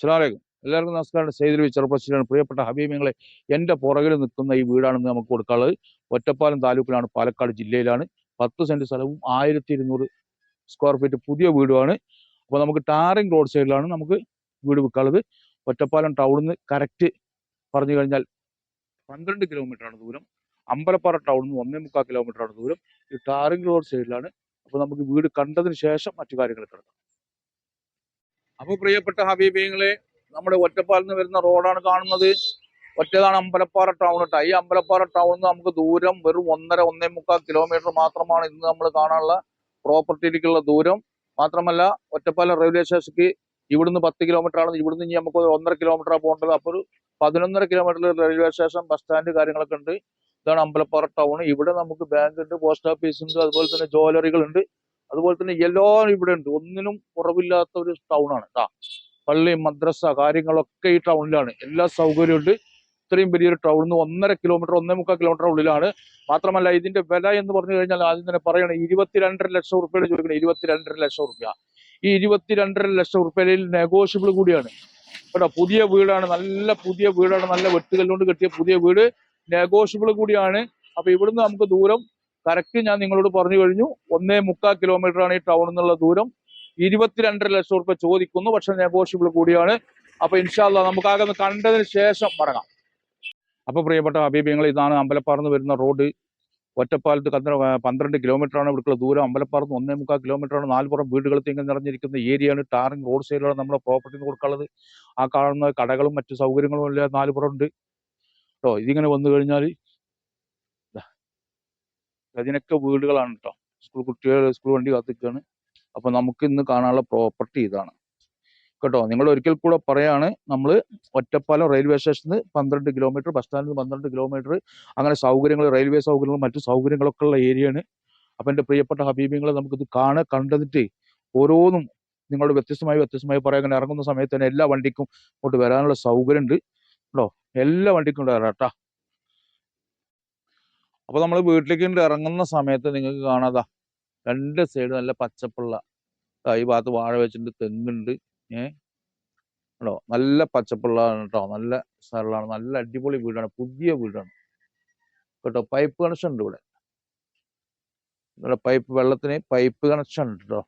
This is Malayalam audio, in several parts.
അസ്സലാമലൈക്കും എല്ലാവർക്കും നമസ്കാരം. സെയ്തിൽ ചെറുപ്പശ്ശേരിയാണ് പ്രിയപ്പെട്ട ഹബീബിങ്ങളെ എന്റെ പുറകിൽ നിൽക്കുന്ന ഈ വീടാണെന്ന് നമുക്ക് കൊടുക്കാനുള്ളത്. ഒറ്റപ്പാലം താലൂക്കിലാണ് പാലക്കാട് ജില്ലയിലാണ്. പത്ത് സെന്റ് സ്ഥലവും ആയിരത്തി ഇരുന്നൂറ് സ്ക്വയർ ഫീറ്റ് പുതിയ വീടുമാണ്. അപ്പോൾ നമുക്ക് ടാറിങ് റോഡ് സൈഡിലാണ് നമുക്ക് വീട് വിൽക്കാനുള്ളത് ഒറ്റപ്പാലം ടൗണിൽ നിന്ന് കറക്റ്റ് പറഞ്ഞു കഴിഞ്ഞാൽ പന്ത്രണ്ട് കിലോമീറ്ററാണ് ദൂരം. അമ്പലപ്പാറ ടൗണിൽ നിന്ന് ഒന്നേ മുക്കാൽ കിലോമീറ്ററാണ് ദൂരം. ഈ ടാറിങ് റോഡ് സൈഡിലാണ്. അപ്പോൾ നമുക്ക് വീട് കണ്ടതിന് ശേഷം മറ്റു കാര്യങ്ങൾ കിടക്കാം അപ്പോൾ പ്രിയപ്പെട്ട ഹബീബിങ്ങളെ നമ്മുടെ ഒറ്റപ്പാലിൽ നിന്ന് വരുന്ന റോഡാണ് കാണുന്നത്. ഒറ്റതാണ് അമ്പലപ്പാറ ടൗൺ കേട്ടോ ഈ അമ്പലപ്പാറ ടൗണിൽ നിന്ന് നമുക്ക് ദൂരം വെറും ഒന്നര ഒന്നേ മുക്കാൽ കിലോമീറ്റർ മാത്രമാണ് ഇന്ന് നമ്മൾ കാണാനുള്ള പ്രോപ്പർട്ടിയിലേക്കുള്ള ദൂരം. മാത്രമല്ല ഒറ്റപ്പാലം റെയിൽവേ സ്റ്റേഷനിലേക്ക് ഇവിടുന്ന് പത്ത് കിലോമീറ്റർ ആണ്. ഇവിടുന്ന് ഇനി നമുക്ക് ഒന്നര കിലോമീറ്റർ പോകേണ്ടത്. അപ്പോൾ ഒരു പതിനൊന്നര കിലോമീറ്ററിൽ റെയിൽവേ സ്റ്റേഷൻ ബസ് സ്റ്റാൻഡ് കാര്യങ്ങളൊക്കെ ഉണ്ട്. ഇതാണ് അമ്പലപ്പാറ ടൗൺ ഇവിടെ നമുക്ക് ബാങ്ക് ഉണ്ട് പോസ്റ്റ് ഓഫീസ് ഉണ്ട് അതുപോലെ തന്നെ ജ്വല്ലറികൾ ഉണ്ട്. അതുപോലെ തന്നെ എല്ലാം ഇവിടെ ഉണ്ട്. ഒന്നിനും കുറവില്ലാത്ത ഒരു ടൗൺ ആണ്. കേട്ടോ പള്ളി മദ്രസ കാര്യങ്ങളൊക്കെ ഈ ടൗണിലാണ് എല്ലാ സൗകര്യവും ഉണ്ട്. ഇത്രയും വലിയൊരു ടൗണിൽ നിന്ന് ഒന്നര കിലോമീറ്റർ ഒന്നേ മുക്കാൽ കിലോമീറ്റർ ഉള്ളിലാണ്. മാത്രമല്ല ഇതിന്റെ വില എന്ന് പറഞ്ഞു കഴിഞ്ഞാൽ ആദ്യം തന്നെ പറയണം ഇരുപത്തിരണ്ടര ലക്ഷം റുപ്യയുടെ ചോദിക്കണം ഇരുപത്തിരണ്ടര ലക്ഷം റുപ്യ ഈ ഇരുപത്തിരണ്ടര ലക്ഷം റുപ്യയിൽ നെഗോഷ്യബിൾ കൂടിയാണ്. കേട്ടോ പുതിയ വീടാണ് നല്ല പുതിയ വീടാണ് നല്ല വെട്ടുകല്ലുകൊണ്ട് കെട്ടിയ പുതിയ വീട് നെഗോഷ്യബിൾ കൂടിയാണ്. അപ്പൊ ഇവിടുന്ന് നമുക്ക് ദൂരം കറക്റ്റ് ഞാൻ നിങ്ങളോട് പറഞ്ഞു കഴിഞ്ഞു. ഒന്നേ മുക്കാൽ കിലോമീറ്റർ ആണ് ഈ ടൗൺ എന്നുള്ള ദൂരം. ഇരുപത്തിരണ്ടര ലക്ഷം റുപ്യ ചോദിക്കുന്നു. പക്ഷെ നെഗോഷ്യബിൾ കൂടിയാണ്. അപ്പൊ ഇൻഷാല്ല നമുക്ക് ഒന്ന് കണ്ടതിന് ശേഷം മടങ്ങാം. അപ്പൊ പ്രിയപ്പെട്ട അഭിപ്രായങ്ങൾ ഇതാണ് അമ്പലപ്പാറന്ന് വരുന്ന റോഡ്. ഒറ്റപ്പാലത്ത് കത്ര പന്ത്രണ്ട് ആണ് ഇവിടുത്തെ ദൂരം. അമ്പലപ്പാറന്ന് ഒന്നേ മുക്കാൽ കിലോമീറ്റർ ആണ് നാലുപുറം വീടുകൾ തിങ്ങി നിറഞ്ഞിരിക്കുന്ന ഏരിയയാണ്. ടാറിംഗ് റോഡ് സൈഡിലാണ് നമ്മുടെ പ്രോപ്പർട്ടി കൊടുക്കാനുള്ളത്. ആ കാണുന്ന കടകളും മറ്റു സൗകര്യങ്ങളും എല്ലാം നാലുപുറം ഉണ്ട്. കേട്ടോ ഇതിങ്ങനെ വന്നു കഴിഞ്ഞാൽ അതിനൊക്കെ വീടുകളാണ് കേട്ടോ സ്കൂൾ കുട്ടികൾ സ്കൂൾ വണ്ടി കാത്തിക്കാണ്. അപ്പൊ നമുക്ക് ഇന്ന് കാണാനുള്ള പ്രോപ്പർട്ടി ഇതാണ്. കേട്ടോ നിങ്ങൾ ഒരിക്കൽ കൂടെ പറയാണ് നമ്മൾ ഒറ്റപ്പാലം റെയിൽവേ സ്റ്റേഷനിൽ പന്ത്രണ്ട് കിലോമീറ്റർ ബസ് സ്റ്റാൻഡിൽ പന്ത്രണ്ട് കിലോമീറ്റർ അങ്ങനെ സൗകര്യങ്ങൾ റെയിൽവേ സൗകര്യങ്ങളും മറ്റു സൗകര്യങ്ങളൊക്കെ ഉള്ള ഏരിയയാണ് അപ്പൊ എന്റെ പ്രിയപ്പെട്ട ഹബീബിങ്ങളെ നമുക്കിത് കാണാൻ കണ്ടതിട്ട് ഓരോന്നും നിങ്ങളോട് വ്യത്യസ്തമായി വ്യത്യസ്തമായി പറയാൻ അങ്ങനെ ഇറങ്ങുന്ന സമയത്ത് തന്നെ എല്ലാ വണ്ടിക്കും ഇങ്ങോട്ട് വരാനുള്ള സൗകര്യം ഉണ്ട് കേട്ടോ എല്ലാ വണ്ടിക്കും ഉണ്ട് കേട്ടോ അപ്പൊ നമ്മൾ വീട്ടിലേക്ക് ഇറങ്ങുന്ന സമയത്ത് നിങ്ങൾക്ക് കാണാതാ. രണ്ട് സൈഡ് നല്ല പച്ചപ്പുള്ള ഈ ഭാഗത്ത് വാഴ വെച്ചിട്ടുണ്ട് തെങ്ങുണ്ട് ഏ? കേട്ടോ നല്ല പച്ചപ്പുള്ളതാണ് കേട്ടോ നല്ല സ്ഥലമാണ്. നല്ല അടിപൊളി വീടാണ്. പുതിയ വീടാണ്. കേട്ടോ? പൈപ്പ് കണക്ഷൻ ഉണ്ട് ഇവിടെ. ഇവിടെ പൈപ്പ് വെള്ളത്തിന് പൈപ്പ് കണക്ഷൻ ഉണ്ട് കേട്ടോ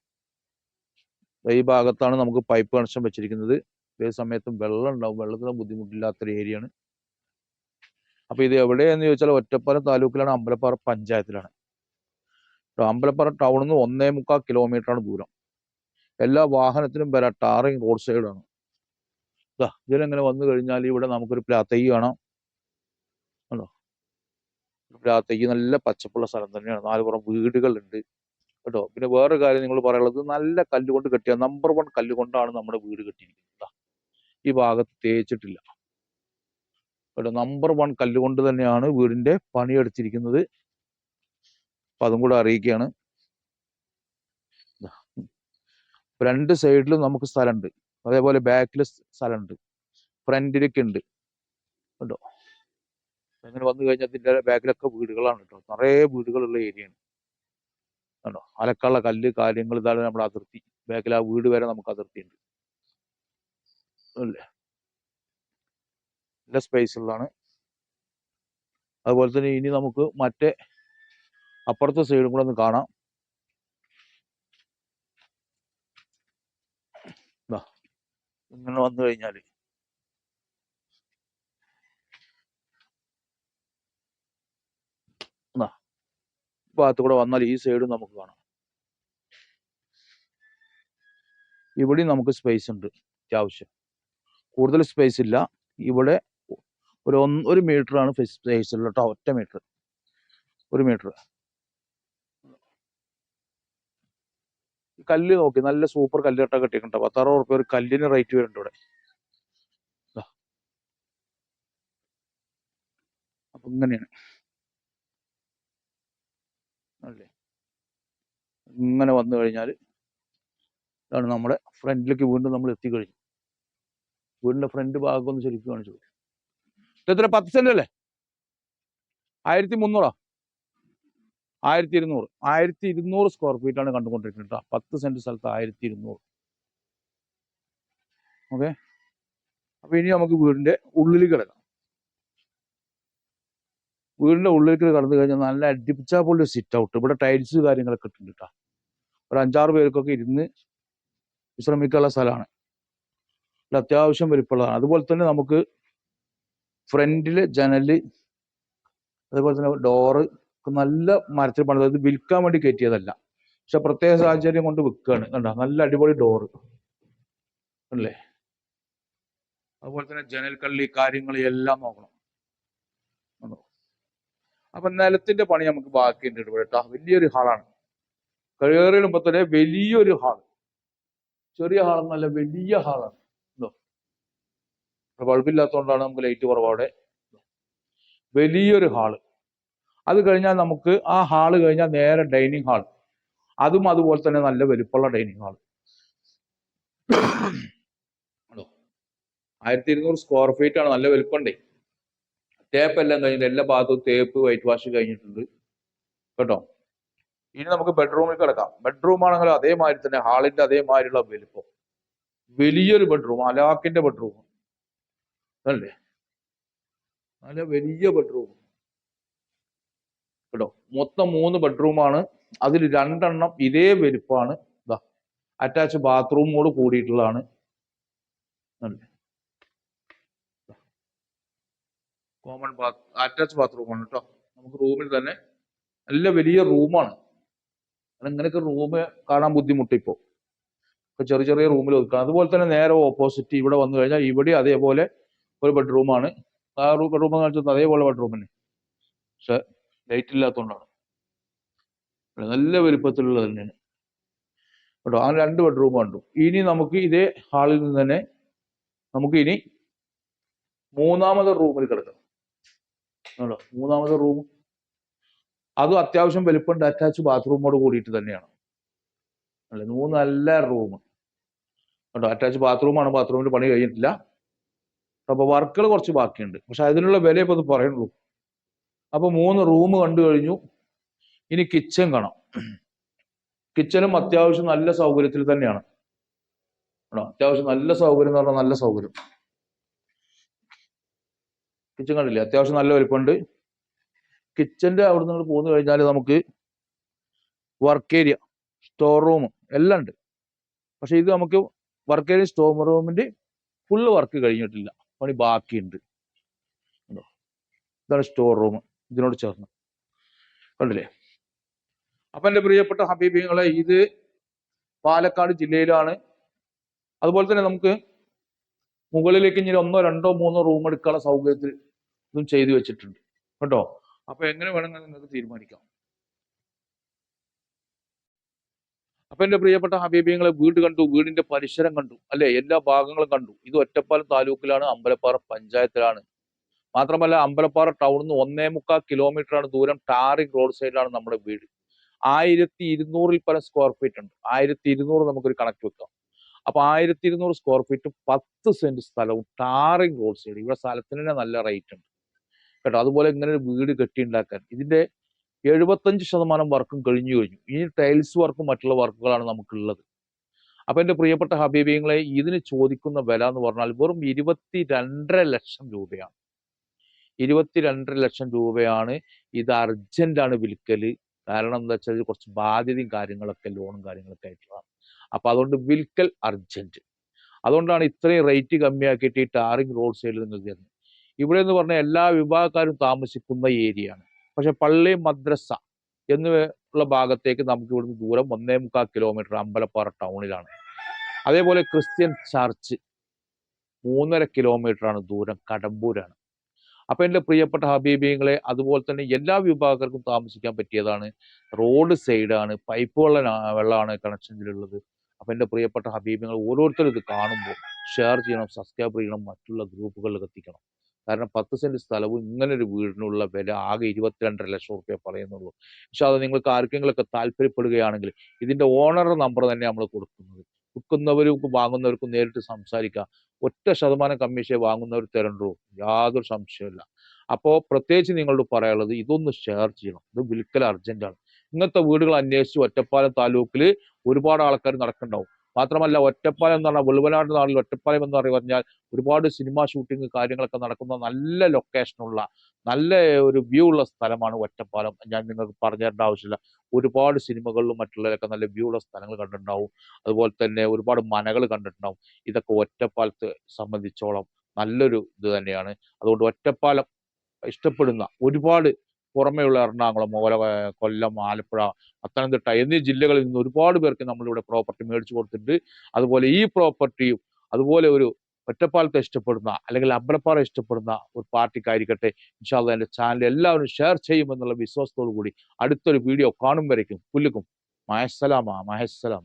ഈ ഭാഗത്താണ് നമുക്ക് പൈപ്പ് കണക്ഷൻ വെച്ചിരിക്കുന്നത്. ഏത് സമയത്തും വെള്ളം ഉണ്ടാവും. വെള്ളത്തിന് ബുദ്ധിമുട്ടില്ലാത്തൊരു ഏരിയയാണ് അപ്പൊ ഇത് എവിടെയെന്ന് ചോദിച്ചാൽ ഒറ്റപ്പാലം താലൂക്കിലാണ് അമ്പലപ്പാറ പഞ്ചായത്തിലാണ്. അമ്പലപ്പാറ ടൗണിൽ നിന്ന് ഒന്നേ മുക്കാൽ കിലോമീറ്റർ ആണ് ദൂരം. എല്ലാ വാഹനത്തിനും വരാം ടാറിങ് റോഡ് സൈഡാണ്. ഇതാ ഇതിലെങ്ങനെ വന്നു കഴിഞ്ഞാൽ ഇവിടെ നമുക്കൊരു പ്ലാത്തൈ കാണാം. കണ്ടോ? പ്ലാത്തയ്യ നല്ല പച്ചപ്പുള്ള സ്ഥലം തന്നെയാണ്. നാലുപുറം വീടുകളുണ്ട്. കേട്ടോ പിന്നെ വേറൊരു കാര്യം നിങ്ങൾ പറയുള്ളത് നല്ല കല്ലുകൊണ്ട് കെട്ടിയ നമ്പർ വൺ കല്ലുകൊണ്ടാണ് നമ്മുടെ വീട് കെട്ടിയിരിക്കുന്നത്. ഈ ഭാഗത്ത് തേച്ചിട്ടില്ല. കേട്ടോ നമ്പർ വൺ കല്ലുകൊണ്ട് തന്നെയാണ് വീടിന്റെ പണിയെടുത്തിരിക്കുന്നത് അപ്പൊ അതും കൂടെ അറിയിക്കുകയാണ്. രണ്ട് സൈഡിലും നമുക്ക് സ്ഥലമുണ്ട്. അതേപോലെ ബാക്കിൽ സ്ഥലമുണ്ട്. ഫ്രണ്ടിലൊക്കെ ഉണ്ട്. കേട്ടോ അങ്ങനെ വന്നു കഴിഞ്ഞാൽ ഇതിന്റെ ബാക്കിലൊക്കെ വീടുകളാണ് കേട്ടോ. നിറയെ വീടുകളുള്ള ഏരിയയാണ് കണ്ടോ? അലക്കുള്ള കല്ല് കാര്യങ്ങൾ ഇതാണ് നമ്മുടെ അതിർത്തി. ബാക്കിൽ ആ വീട് വരെ നമുക്ക് അതിർത്തി ഉണ്ട് അല്ലേ? നല്ല സ്പേസ് ഉള്ളതാണ് അതുപോലെ തന്നെ ഇനി നമുക്ക് മറ്റേ അപ്പുറത്തെ സൈഡും കൂടെ ഒന്ന് കാണാം. ഇങ്ങനെ വന്നു ഈ ഭാഗത്ത് കൂടെ വന്നാൽ ഈ സൈഡും നമുക്ക് കാണാം. ഇവിടെയും നമുക്ക് സ്പേസ് ഉണ്ട് അത്യാവശ്യം. കൂടുതൽ സ്പേസ് ഇല്ല. ഇവിടെ ഒരു ഒന്ന് ഒരു മീറ്റർ ആണ് സ്പേസ് ഉള്ള കേട്ടോ ഒറ്റ മീറ്റർ ഒരു മീറ്റർ കല്ല് നോക്കി നല്ല സൂപ്പർ കല്ല് കെട്ടാ കിട്ടിയിട്ടോ പത്താറ് ഉറുപ്പ്യ ഒരു കല്ലിന് റേറ്റ് വരുന്നുണ്ട് ഇവിടെ. അപ്പൊ ഇങ്ങനെയാണ്. അല്ലേ? ഇങ്ങനെ വന്നു കഴിഞ്ഞാൽ ഇതാണ് നമ്മുടെ ഫ്രണ്ടിലേക്ക് വീണ്ടും നമ്മൾ എത്തിക്കഴിഞ്ഞു വീടിന്റെ ഫ്രണ്ട് ഭാഗം ഒന്ന് ശരിക്കും കാണിച്ചു എത്ര പത്ത് സെന്റ് അല്ലേ? ആയിരത്തി മുന്നൂറാ ആയിരത്തി ഇരുന്നൂറ് ആയിരത്തി ഇരുന്നൂറ് സ്ക്വയർ ഫീറ്റ് ആണ് കണ്ടുകൊണ്ടിരിക്കുന്നത് പത്ത് സെന്റ് സ്ഥലത്ത് ആയിരത്തി ഇരുന്നൂറ് ഓക്കെ അപ്പൊ ഇനി നമുക്ക് വീടിന്റെ ഉള്ളിൽ കിടക്കാം. വീടിന്റെ ഉള്ളിലേക്ക് കടന്നു കഴിഞ്ഞാൽ നല്ല അടിപ്പിച്ച പോലെ സിറ്റ് ഔട്ട് ഇവിടെ ടൈൽസ് കാര്യങ്ങളൊക്കെ ഇട്ടുണ്ട് കേട്ടോ ഒരു അഞ്ചാറ് പേർക്കൊക്കെ ഇരുന്ന് വിശ്രമിക്കാനുള്ള സ്ഥലമാണ്. അത്യാവശ്യം വലിപ്പമുള്ളതാണ്. അതുപോലെ തന്നെ നമുക്ക് ഫ്രണ്ടിൽ ജനൽ അതുപോലെ തന്നെ ഡോറ് നല്ല മരത്തിൽ പണിത്. അത് വിൽക്കാൻ വേണ്ടി കയറ്റിയതല്ല. പക്ഷെ പ്രത്യേക സാഹചര്യം കൊണ്ട് വിൽക്കുകയാണ് കണ്ടോ? നല്ല അടിപൊളി ഡോറ് അല്ലേ? അതുപോലെ തന്നെ ജനൽ കള്ളി കാര്യങ്ങൾ എല്ലാം നോക്കണം? അപ്പൊ നിലത്തിന്റെ പണി നമുക്ക് ബാക്കിയുണ്ട് ഇവിടെ കേട്ടോ. വലിയൊരു ഹാളാണ് കയറിയുമ്പോ തന്നെ വലിയൊരു ഹാൾ ചെറിയ ഹാളെന്നല്ല വലിയ ഹാളാണ് ബൾബില്ലാത്തതുകൊണ്ടാണ് നമുക്ക് ലൈറ്റ് കുറവാടെ വലിയൊരു ഹാൾ അത് കഴിഞ്ഞാൽ നമുക്ക് ആ ഹാൾ കഴിഞ്ഞാൽ നേരെ ഡൈനിങ് ഹാൾ അതും അതുപോലെ തന്നെ നല്ല വലിപ്പമുള്ള ഡൈനിങ് ഹാൾ ആയിരത്തി ഇരുന്നൂറ് സ്ക്വയർ ഫീറ്റ് ആണ്. നല്ല വലിപ്പമുണ്ടേ. തേപ്പ് എല്ലാം കഴിഞ്ഞിട്ട് എല്ലാ ഭാഗത്തും തേപ്പ് വൈറ്റ് വാഷ് കഴിഞ്ഞിട്ടുണ്ട്. കേട്ടോ? ഇനി നമുക്ക് ബെഡ്റൂമിൽ കിടക്കാം. ബെഡ്റൂം ആണെങ്കിൽ അതേമാതിരി തന്നെ ഹാളിന്റെ അതേമാതിരിയുള്ള വലിപ്പം. വലിയൊരു ബെഡ്റൂം അലാക്കിന്റെ ബെഡ്റൂം അല്ലേ? നല്ല വലിയ ബെഡ്റൂം കേട്ടോ? മൊത്തം മൂന്ന് ബെഡ്റൂമാണ് അതിൽ രണ്ടെണ്ണം ഇതേ വലിപ്പാണ്. ഇതാ അറ്റാച്ച് ബാത്റൂമോട് കൂടിയിട്ടുള്ളതാണ്. അല്ലേ? കോമൺ ബാത്ത് അറ്റാച്ച് ബാത്റൂമാണ് കേട്ടോ. നമുക്ക് റൂമിൽ തന്നെ നല്ല വലിയ റൂമാണ് ഇങ്ങനെയൊക്കെ റൂം കാണാൻ ബുദ്ധിമുട്ട് ഇപ്പോൾ ഇപ്പൊ ചെറിയ ചെറിയ റൂമിൽ ഒതുക്കണം. അതുപോലെ തന്നെ നേരെ ഓപ്പോസിറ്റ് ഇവിടെ വന്നു കഴിഞ്ഞാൽ ഇവിടെ അതേപോലെ ഒരു ബെഡ്റൂമാണ് ആ റൂം ബെഡ്റൂം എന്ന് വെച്ചാൽ അതേപോലെ ബെഡ്റൂം തന്നെ പക്ഷെ ലൈറ്റ് ഇല്ലാത്തതുകൊണ്ടാണ് നല്ല വലിപ്പത്തിലുള്ളത് തന്നെയാണ്. കേട്ടോ ആ രണ്ട് ബെഡ്റൂം കണ്ടു. ഇനി നമുക്ക് ഇതേ ഹാളിൽ നിന്ന് തന്നെ നമുക്ക് ഇനി മൂന്നാമത്തെ റൂമിൽ കിടക്കണം കേട്ടോ മൂന്നാമത്തെ റൂം അതും അത്യാവശ്യം വലിപ്പമുണ്ട്. അറ്റാച്ച് ബാത്റൂമോട് കൂടിയിട്ട് തന്നെയാണ്. അല്ലെ മൂന്നല്ല നല്ല റൂം കേട്ടോ അറ്റാച്ച് ബാത്റൂമാണ് ബാത്റൂമിൽ പണി കഴിഞ്ഞിട്ടില്ല. അപ്പൊ വർക്കുകൾ കുറച്ച് ബാക്കിയുണ്ട്. പക്ഷെ അതിനുള്ള വില ഇപ്പൊ അത് പറയുള്ളൂ അപ്പൊ മൂന്ന് റൂം കണ്ടു കഴിഞ്ഞു. ഇനി കിച്ചൺ കാണാം. കിച്ചനും അത്യാവശ്യം നല്ല സൗകര്യത്തിൽ തന്നെയാണ്. കേട്ടോ അത്യാവശ്യം നല്ല സൗകര്യം എന്ന് പറഞ്ഞാൽ നല്ല സൗകര്യം. കിച്ചൺ കണ്ടില്ലേ? അത്യാവശ്യം നല്ല വലിപ്പമുണ്ട്. കിച്ചന്റെ അവിടെ നിന്ന് പോന്നു കഴിഞ്ഞാൽ നമുക്ക് വർക്ക് ഏരിയ സ്റ്റോർ റൂം എല്ലാം ഉണ്ട്. പക്ഷെ ഇത് നമുക്ക് വർക്ക് ഏരിയ സ്റ്റോർ റൂമിന്റെ ഫുള്ള് വർക്ക് കഴിഞ്ഞിട്ടില്ല. പണി ബാക്കിയുണ്ട്? ഇതാണ് സ്റ്റോർ റൂം ഇതിനോട് ചേർന്ന്. കണ്ടില്ലേ? അപ്പൊ എന്റെ പ്രിയപ്പെട്ട ഹബീബിങ്ങളെ ഇത് പാലക്കാട് ജില്ലയിലാണ്. അതുപോലെ തന്നെ നമുക്ക് മുകളിലേക്ക് ഇനി ഒന്നോ രണ്ടോ മൂന്നോ റൂം എടുക്കാനുള്ള സൗകര്യത്തിൽ ഇതും ചെയ്തു വെച്ചിട്ടുണ്ട്. കേട്ടോ? അപ്പൊ എങ്ങനെ വേണമെങ്കിൽ നിങ്ങൾക്ക് തീരുമാനിക്കാം. അപ്പൊ എന്റെ പ്രിയപ്പെട്ട ഹബീബിങ്ങളെ വീട് കണ്ടു വീടിന്റെ പരിസരം കണ്ടു അല്ലെ? എല്ലാ ഭാഗങ്ങളും കണ്ടു. ഇത് ഒറ്റപ്പാലം താലൂക്കിലാണ് അമ്പലപ്പാറ പഞ്ചായത്തിലാണ്. മാത്രമല്ല അമ്പലപ്പാറ ടൗണിൽ നിന്ന് ഒന്നേ മുക്കാൽ കിലോമീറ്റർ ആണ് ദൂരം ടാറിംഗ് റോഡ് സൈഡിലാണ് നമ്മുടെ വീട്. ആയിരത്തി ഇരുന്നൂറിൽ പരം സ്ക്വയർ ഫീറ്റ് ഉണ്ട്. ആയിരത്തി ഇരുന്നൂറ് നമുക്കൊരു കണക്ക് വെക്കാം. അപ്പൊ ആയിരത്തി ഇരുന്നൂറ് സ്ക്വയർ ഫീറ്റ് പത്ത് സെന്റ് സ്ഥലവും ടാറിംഗ് റോഡ് സൈഡ്. ഇവിടെ സ്ഥലത്തിന് തന്നെ നല്ല റേറ്റ് ഉണ്ട്. കേട്ടോ? അതുപോലെ ഇങ്ങനെ ഒരു വീട് കെട്ടിയുണ്ടാക്കാൻ ഇതിന്റെ എഴുപത്തഞ്ച് ശതമാനം വർക്കും കഴിഞ്ഞു കഴിഞ്ഞു. ഇനി ടൈൽസ് വർക്കും മറ്റുള്ള വർക്കുകളാണ് നമുക്കുള്ളത്. അപ്പൊ എന്റെ പ്രിയപ്പെട്ട ഹബീബിങ്ങളെ ഇതിന് ചോദിക്കുന്ന വില എന്ന് പറഞ്ഞാൽ വെറും ഇരുപത്തി രണ്ടര ലക്ഷം രൂപയാണ്. ഇരുപത്തി രണ്ടര ലക്ഷം രൂപയാണ് ഇത് അർജന്റാണ് വിൽക്കൽ കാരണം എന്താ വെച്ചാൽ കുറച്ച് ബാധ്യതയും കാര്യങ്ങളൊക്കെ ലോണും കാര്യങ്ങളൊക്കെ ആയിട്ടുള്ളതാണ് അപ്പൊ അതുകൊണ്ട് വിൽക്കൽ അർജന്റ് അതുകൊണ്ടാണ് ഇത്രയും റേറ്റ് കമ്മിയാക്കിയിട്ട് ഈ ടാറിംഗ് റോഡ് സൈഡിൽ നിങ്ങൾ തരുന്നത് ഇവിടെ എന്ന് പറഞ്ഞാൽ എല്ലാ വിഭാഗക്കാരും താമസിക്കുന്ന ഏരിയയാണ് പക്ഷെ പള്ളി മദ്രസ എന്നുള്ള ഭാഗത്തേക്ക് നമുക്ക് ഇവിടുന്ന് ദൂരം ഒന്നേ മുക്കാൽ കിലോമീറ്റർ അമ്പലപ്പാറ ടൗണിലാണ് അതേപോലെ ക്രിസ്ത്യൻ ചർച്ച് മൂന്നര ആണ് ദൂരം കടമ്പൂരാണ്. അപ്പൊ എന്റെ പ്രിയപ്പെട്ട ഹബീബിങ്ങളെ അതുപോലെ തന്നെ എല്ലാ വിഭാഗക്കാർക്കും താമസിക്കാൻ പറ്റിയതാണ് റോഡ് സൈഡാണ് പൈപ്പ് വെള്ളം വെള്ളമാണ് കണക്ഷനിലുള്ളത് അപ്പൊ എന്റെ പ്രിയപ്പെട്ട ഹബീബിങ്ങൾ ഓരോരുത്തരും ഇത് കാണുമ്പോൾ ഷെയർ ചെയ്യണം സബ്സ്ക്രൈബ് ചെയ്യണം മറ്റുള്ള ഗ്രൂപ്പുകളിൽ എത്തിക്കണം. കാരണം പത്ത് സെന്റ് സ്ഥലവും ഇങ്ങനെ ഒരു വീടിനുള്ള വില ആകെ ഇരുപത്തിരണ്ടര ലക്ഷം റുപ്യ പറയുന്നുള്ളൂ. പക്ഷെ അത് നിങ്ങൾക്ക് ആർക്കെങ്കിലുമൊക്കെ താല്പര്യപ്പെടുകയാണെങ്കിൽ ഇതിന്റെ ഓണറുടെ നമ്പർ തന്നെ നമ്മൾ കൊടുക്കുന്നത്. വിൽക്കുന്നവർക്കും വാങ്ങുന്നവർക്കും നേരിട്ട് സംസാരിക്കാം. ഒറ്റ ശതമാനം കമ്മീഷൻ വാങ്ങുന്നവർ തരണ്ടോ. യാതൊരു സംശയമില്ല അപ്പോൾ പ്രത്യേകിച്ച് നിങ്ങളോട് പറയാനുള്ളത് ഇതൊന്ന് ഷെയർ ചെയ്യണം. ഇത് വിൽക്കൽ അർജന്റാണ് ഇങ്ങനത്തെ വീടുകൾ അന്വേഷിച്ച് ഒറ്റപ്പാലം താലൂക്കിൽ ഒരുപാട് ആൾക്കാർ നടക്കുന്നുണ്ടാവും. മാത്രമല്ല ഒറ്റപ്പാലം എന്ന് പറഞ്ഞാൽ വെളുവനാട് നാളിൽ ഒറ്റപ്പാലം എന്ന് പറഞ്ഞു പറഞ്ഞാൽ ഒരുപാട് സിനിമ ഷൂട്ടിംഗ് കാര്യങ്ങളൊക്കെ നടക്കുന്ന നല്ല ലൊക്കേഷനുള്ള നല്ല ഒരു വ്യൂ ഉള്ള സ്ഥലമാണ് ഒറ്റപ്പാലം. ഞാൻ നിങ്ങൾക്ക് പറഞ്ഞു തരേണ്ട ആവശ്യമില്ല. ഒരുപാട് സിനിമകളിലും മറ്റുള്ളവരൊക്കെ നല്ല വ്യൂ ഉള്ള സ്ഥലങ്ങൾ കണ്ടിട്ടുണ്ടാവും. അതുപോലെ തന്നെ ഒരുപാട് മനകൾ കണ്ടിട്ടുണ്ടാവും. ഇതൊക്കെ ഒറ്റപ്പാലത്തെ സംബന്ധിച്ചോളം നല്ലൊരു ഇത് തന്നെയാണ്. അതുകൊണ്ട് ഒറ്റപ്പാലം ഇഷ്ടപ്പെടുന്ന ഒരുപാട് പുറമെയുള്ള എറണാകുളം ഓല കൊല്ലം ആലപ്പുഴ പത്തനംതിട്ട എന്നീ ജില്ലകളിൽ നിന്ന് ഒരുപാട് പേർക്ക് നമ്മളിവിടെ പ്രോപ്പർട്ടി മേടിച്ചു കൊടുത്തിട്ടുണ്ട്. അതുപോലെ ഈ പ്രോപ്പർട്ടിയും അതുപോലെ ഒരു ഒറ്റപ്പാലത്തെ ഇഷ്ടപ്പെടുന്ന അല്ലെങ്കിൽ അമ്പലപ്പാറ ഇഷ്ടപ്പെടുന്ന ഒരു പാർട്ടിക്കായിരിക്കട്ടെ. ഇൻഷാല്ല എന്റെ ചാനൽ എല്ലാവരും ഷെയർ ചെയ്യുമെന്നുള്ള വിശ്വാസത്തോടു കൂടി അടുത്തൊരു വീഡിയോ കാണും വരയ്ക്കും. പുല്ലുക്കും. മഹസ്സലാമ മഹസ്സലാമ